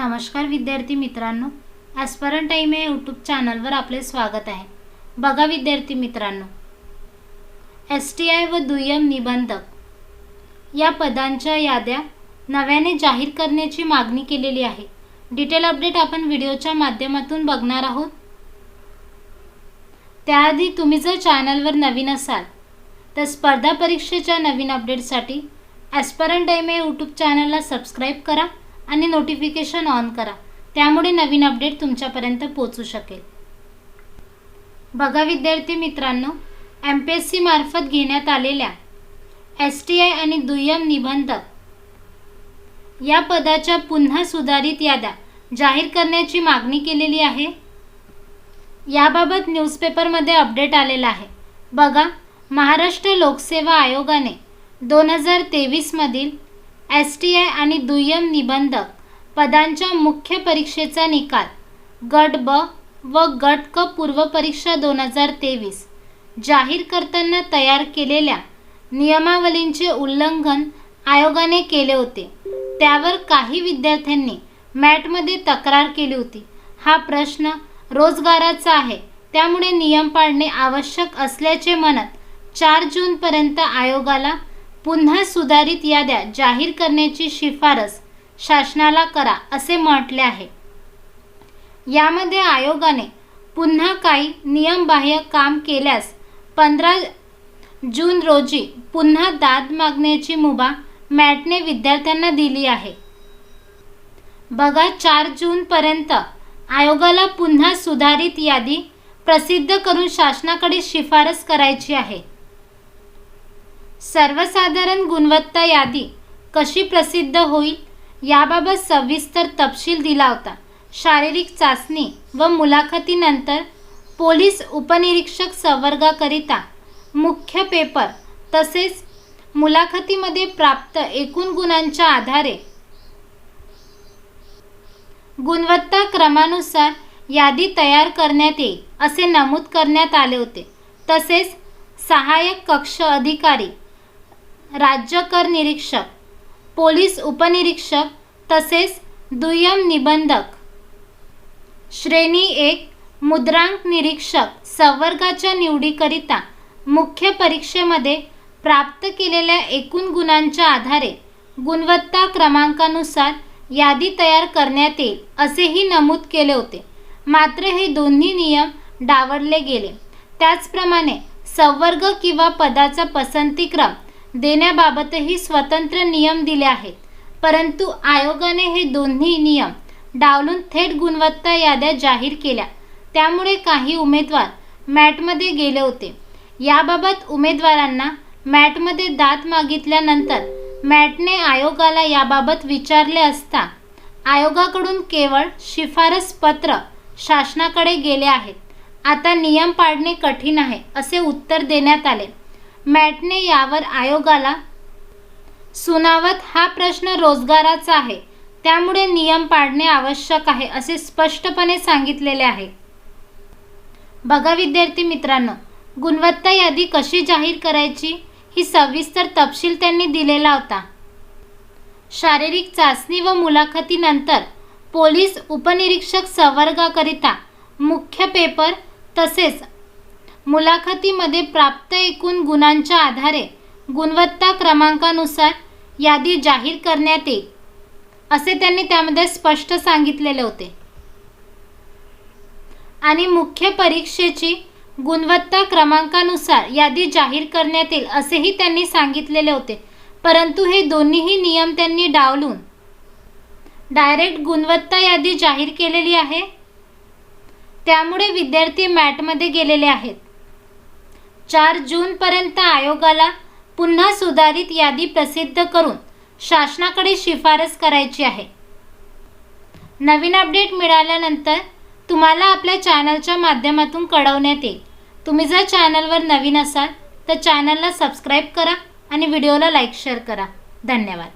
नमस्कार विद्यार्थी मित्रांनो ॲस्परन टाईम या यूट्यूब चॅनलवर आपले स्वागत आहे. बघा विद्यार्थी मित्रांनो एस टी आय व दुय्यम निबंधक या पदांच्या याद्या नव्याने जाहीर करण्याची मागणी केलेली आहे. डिटेल अपडेट आपण व्हिडिओच्या माध्यमातून बघणार आहोत. त्याआधी तुम्ही जर चॅनलवर नवीन असाल तर स्पर्धा परीक्षेच्या नवीन अपडेटसाठी ॲस्परन टाईम या यूट्यूब चॅनलला सबस्क्राईब करा. आणि नोटिफिकेशन ऑन करा. त्यामुळे नवीन अपडेट तुमच्यापर्यंत पोचू शकेल. बघा विद्यार्थी मित्रांनो एम पी एस सी मार्फत घेण्यात आलेल्या एस टी आय आणि दुय्यम निबंधक या पदाच्या पुन्हा सुधारित याद्या जाहीर करण्याची मागणी केलेली आहे. याबाबत न्यूजपेपरमध्ये अपडेट आलेला आहे. बघा महाराष्ट्र लोकसेवा आयोगाने दोन हजार तेवीसमधील एस टी आय आणि दुय्यम निबंधक पदांच्या मुख्य परीक्षेचा निकाल. गट ब व गट क पूर्वपरीक्षा दोन हजार तेवीस. जाहीर करताना तयार केलेल्या नियमावलींचे उल्लंघन आयोगाने केले होते. त्यावर काही विद्यार्थ्यांनी मॅटमध्ये तक्रार केली होती. हा प्रश्न रोजगाराचा आहे. त्यामुळे नियम पाळणे आवश्यक असल्याचे म्हणत चार जूनपर्यंत आयोगाला पुन्हा सुधारित याद्या जाहीर करण्याची शिफारस शासनाला करा असे म्हटले आहे. यामध्ये आयोगाने पुन्हा काही नियमबाह्य काम केल्यास पंधरा जून रोजी पुन्हा दाद मागण्याची मुभा मॅटने विद्यार्थ्यांना दिली आहे. बघा चार जूनपर्यंत आयोगाला पुन्हा सुधारित यादी प्रसिद्ध करून शासनाकडे शिफारस करायची आहे. सर्वसाधारण गुणवत्ता यादी कशी प्रसिद्ध होईल याबाबत सविस्तर तपशील दिला होता. शारीरिक चाचणी व मुलाखतीनंतर पोलीस उपनिरीक्षक संवर्गाकरिता मुख्य पेपर तसेच मुलाखतीमध्ये प्राप्त एकूण गुणांच्या आधारे गुणवत्ता क्रमानुसार यादी तयार करण्यात येईल असे नमूद करण्यात आले होते. तसेच सहाय्यक कक्ष अधिकारी राज्य कर निरीक्षक पोलीस उपनिरीक्षक तसेच दुय्यम निबंधक. श्रेणी एक मुद्रांक निरीक्षक संवर्गाच्या निवडीकरिता मुख्य परीक्षेमध्ये प्राप्त केलेल्या एकूण गुणांच्या आधारे गुणवत्ता क्रमांकानुसार यादी तयार करण्यात येईल असेही नमूद केले होते. मात्र हे दोन्ही नियम डावरले गेले. त्याचप्रमाणे संवर्ग किंवा पदाचा पसंतीक्रम देण्याबाबतही स्वतंत्र नियम दिले आहेत. परंतु आयोगाने हे दोन्ही नियम डावलून थेट गुणवत्ता याद्या जाहीर केल्या. त्यामुळे काही उमेदवार मॅटमध्ये गेले होते. याबाबत उमेदवारांना मॅटमध्ये दात मागितल्यानंतर मॅटने आयोगाला याबाबत विचारले असता आयोगाकडून केवळ शिफारस पत्र शासनाकडे गेले आहेत. आता नियम पाडणे कठीण आहे असे उत्तर देण्यात आले. मॅटने यावर आयोगाला सुनावत हा प्रश्न रोजगाराचा आहे. त्यामुळे नियम पाडणे आवश्यक आहे असे स्पष्टपणे सांगितलेले आहे. बघा विद्यार्थी मित्रांनो गुणवत्ता यादी कशी जाहीर करायची ही सविस्तर तपशील त्यांनी दिलेला होता. शारीरिक चाचणी व मुलाखतीनंतर पोलीस उपनिरीक्षक संवर्गाकरिता मुख्य पेपर तसेच मुलाखतीमध्ये प्राप्त एकूण गुणांच्या आधारे गुणवत्ता क्रमांकानुसार यादी जाहीर करण्यात येईल असे त्यांनी त्यामध्ये स्पष्ट सांगितलेले होते. आणि मुख्य परीक्षेची गुणवत्ता क्रमांकानुसार यादी जाहीर करण्यात येईल असेही त्यांनी सांगितलेले होते. परंतु हे दोन्हीही नियम त्यांनी डावलून डायरेक्ट गुणवत्ता यादी जाहीर केलेली आहे. त्यामुळे विद्यार्थी मॅटमध्ये गेलेले आहेत. चार जूनपर्यंत आयोगाला पुन्हा सुधारित यादी प्रसिद्ध करून शासनाकडे शिफारस करायची आहे. नवीन अपडेट मिळाल्यानंतर तुम्हाला आपल्या चॅनलच्या माध्यमातून कळवण्यात येईल. तुम्ही जर चॅनलवर नवीन असाल तर चॅनलला सबस्क्राईब करा आणि व्हिडिओला लाईक शेअर करा. धन्यवाद.